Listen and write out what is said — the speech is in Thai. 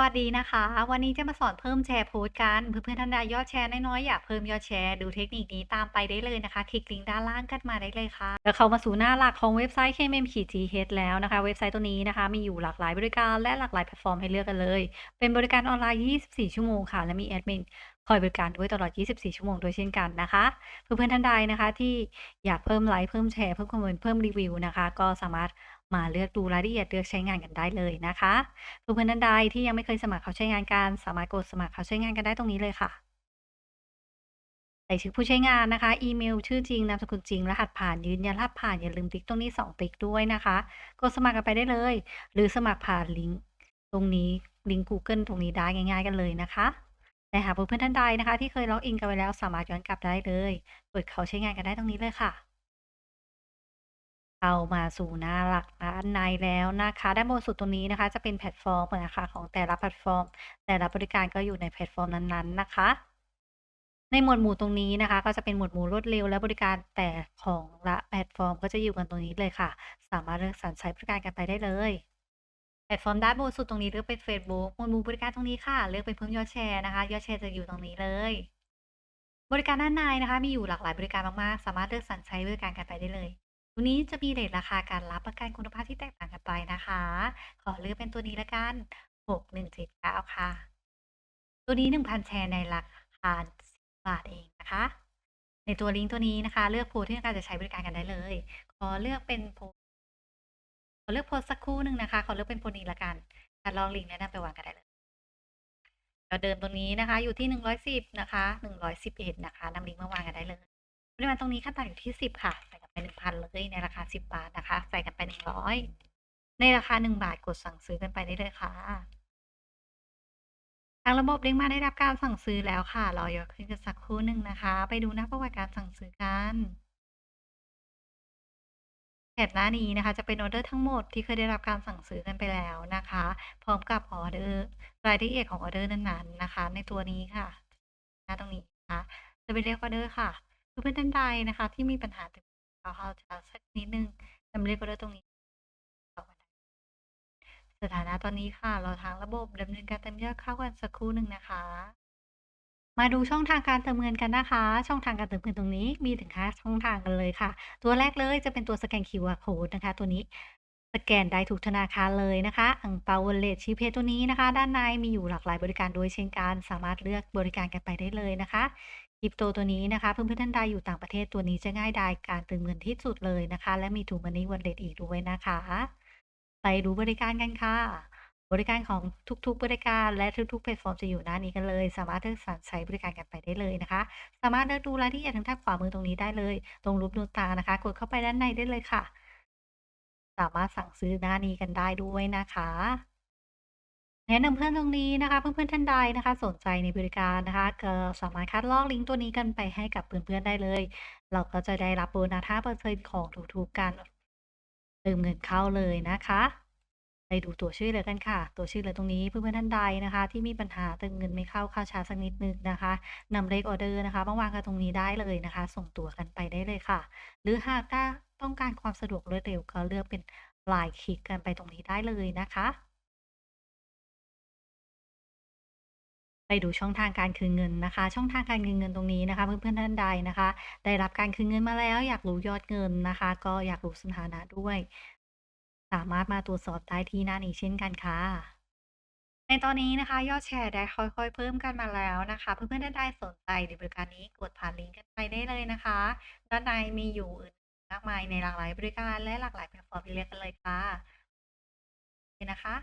วัสดีนะคะ วันนี้จะมาสอนเพิ่มแชร์โพสต์กัน เพื่อนๆท่านใดยอดแชร์น้อยๆอยากเพิ่มยอดแชร์ดูเทคนิคนี้ตามไปได้เลยนะคะ คลิกลิงก์ด้านล่างกันมาได้เลยค่ะแล้วเข้ามาสู่หน้าหลักของเว็บไซต์ KMM-GH แล้วนะคะ เว็บไซต์ตัวนี้นะคะ มีอยู่หลากหลายบริการและหลากหลายแพลตฟอร์มให้เลือกกันเลย เป็นบริการออนไลน์ 24 ชั่วโมงค่ะ และมีแอดมิน คอยบริการด้วยตลอด 24 ชั่วโมงโดยเช่นกันนะคะ เพื่อนๆท่านใดนะคะที่อยากเพิ่มไลค์เพิ่มแชร์เพิ่มคอมเมนต์เพิ่มรีวิวนะคะ ก็สามารถมาเลือกดูรายละเอียดเลือกใช้งานกันได้เลยนะคะ เพื่อนๆท่านใดที่ยังไม่เคยสมัครเขาใช้งานกันสามารถกดสมัครเขาใช้งานกันได้ตรงนี้เลยค่ะใส่ชื่อผู้ใช้งานนะคะ อีเมล ชื่อจริง นามสกุลจริง รหัสผ่าน ยืนยันรหัสผ่าน อย่าลืมติ๊กตรงนี้ 2 ติ๊กด้วยนะคะ กดสมัครกันไปได้เลย หรือสมัครผ่านลิงก์ตรงนี้ ลิงก์ Google ตรงนี้ได้ง่าย ๆ กันเลยนะคะ แต่หากเพื่อนๆท่านใดนะคะ ที่เคยล็อกอินกันไว้แล้วสามารถย้อนกลับได้เลยเปิดเขาใช้งานกันได้ตรงนี้เลยค่ะเข้ามาสู่หน้าหลักด้านในแล้วนะคะด้านบนสุดตรงนี้นะคะ จะเป็นแพลตฟอร์มนะคะของแต่ละแพลตฟอร์ม แต่ละบริการก็อยู่ในแพลตฟอร์มนั้นๆนะคะ ในหมวดหมู่ตรงนี้นะคะ ก็จะเป็นหมวดหมู่รวดเร็วและบริการแต่ของละแพลตฟอร์ม ก็จะอยู่กันตรงนี้เลยค่ะ สามารถเลือกสรรใช้บริการกันไปได้เลย แพลตฟอร์มด้านบนสุดตรงนี้เลือกเป็นเฟซบุ๊กหมวดหมู่บริการตรงนี้ค่ะเลือกเป็นเพิ่มยอดแชร์นะคะ ยอดแชร์จะอยู่ตรงนี้เลย บริการด้านในนะคะ มีอยู่หลากหลายบริการมากๆ สามารถเลือกสรรใช้บริการกันไปได้เลยตรงนี้จะมีเรตราคาการรับประกันคุณภาพที่แตกต่างกันไปนะคะ ขอเลือกเป็นตัวนี้ล้วกัน6179ค่ะ ตัวนี้ 1,000 แชร์ในราคา10บาทเองนะคะ ในตัวลิงก์ตัวนี้นะคะ เลือกโพสที่ต้องการจะใช้บริการกันได้เลย ขอเลือกเป็นโพส ขอเลือกโพสสักครู่หนึ่งนะคะ ขอเลือกเป็นโพนี้ล้วกันการลองลิงก์แนะนำไปวางกันได้เลยก็เดิมตรงนี้นะคะ อยู่ที่110นะคะ111นะคะนำลิงก์มาวางกันได้เลยปริมาณตรงนี้ขั้นต่ำอยู่ที่10ค่ะ ใส่กันไป1,000เลยในราคา10บบาทนะคะ ใส่กันไป100ในราคา1บาทกดสั่งซื้อกันไปได้เลยค่ะทางระบบเด้งมาได้รับการสั่งซื้อแล้วค่ะ รอยกขึ้นกันสักครู่หนึ่งนะคะ ไปดูหน้าประวัติการสั่งซื้อกัน แถบหน้านี้นะคะ จะเป็นออเดอร์ทั้งหมดที่เคยได้รับการสั่งซื้อกันไปแล้วนะคะ พร้อมกับออเดอร์รายละเอียดของออเดอร์นั้นๆนะคะ ในตัวนี้ค่ะหน้าตรงนี้นะคะจะไปเรียกออเดอร์ค่ะเพื่อนท่านใดนะคะ ที่มีปัญหาติดต่อเขาจะสักนิดนึงจำเรียกออเดอร์ตรงนี้สถานะตอนนี้ค่ะรอทางระบบดำเนินการเติมยอดเข้ากันสักครู่หนึ่งนะคะ มาดูช่องทางการเติมเงินกันนะคะ ช่องทางการเติมเงินตรงนี้มีถึง5ช่องทางกันเลยค่ะ ตัวแรกเลยจะเป็นตัวสแกน QR Code นะคะ ตัวนี้สแกนได้ทุกธนาคารเลยนะคะอังเปา Wallet ชีเพตัวนี้นะคะ ด้านในมีอยู่หลากหลายบริการโดยเช่นกันสามารถเลือกบริการกันไปได้เลยนะคะคริปโตตัวนี้นะคะ เพื่อนๆท่านใดอยู่ต่างประเทศตัวนี้จะง่ายดายการเติมเงินที่สุดเลยนะคะ และมี True Money Wallet อีกด้วยนะคะ ไปดูบริการกันค่ะ บริการของทุกๆ บริการและทุกๆแพลตฟอร์มจะอยู่หน้านี้กันเลย สามารถเลือกสรรใช้บริการกันไปได้เลยนะคะ สามารถเลือกดูรายละเอียดทางด้านขวามือตรงนี้ได้เลย ตรงรูปดวงตานะคะ กดเข้าไปด้านในได้เลยค่ะ สามารถสั่งซื้อหน้านี้กันได้ด้วยนะคะแนะนำเพื่อนตรงนี้นะคะ เพื่อนๆท่านใดนะคะ สนใจในบริการนะคะก็สามารถคัดลอกลิงก์ตัวนี้กันไปให้กับเพื่อนๆได้เลย เราก็จะได้รับโบนัส5%ของทุกๆการเติมเงินเข้าเลยนะคะ ไปดูตัวช่วยเหลือกันค่ะ ตัวช่วยเหลือตรงนี้เพื่อนๆท่านใดนะคะ ที่มีปัญหาเติมเงินไม่เข้าเข้าช้าสักนิดนึงนะคะนำเลขออเดอร์นะคะมาวางกันตรงนี้ได้เลยนะคะ ส่งตัวกันไปได้เลยค่ะ หรือหากถ้าต้องการความสะดวกรวดเร็วก็เลือกเป็นลายคลิกกันไปตรงนี้ได้เลยนะคะ ไปดูช่องทางการคืนเงินนะคะ ช่องทางการคืนเงินตรงนี้นะคะ เพื่อนๆท่านใดนะคะ ได้รับการคืนเงินมาแล้ว อยากรู้ยอดเงินนะคะ ก็อยากรู้สถานะด้วย สามารถมาตรวจสอบได้ที่หน้านี้เช่นกันค่ะ ในตอนนี้นะคะยอดแชร์ได้ค่อยๆ เพิ่มกันมาแล้วนะคะ เพื่อนๆท่านใดสนใจในบริการนี้กดผ่านลิงก์กันไปได้เลยนะคะด้านในมีอยู่อื่นมากมายในหลากหลายบริการและหลากหลายแพลตฟอร์มที่เรียกกันเลยค่ะโอเคนะคะ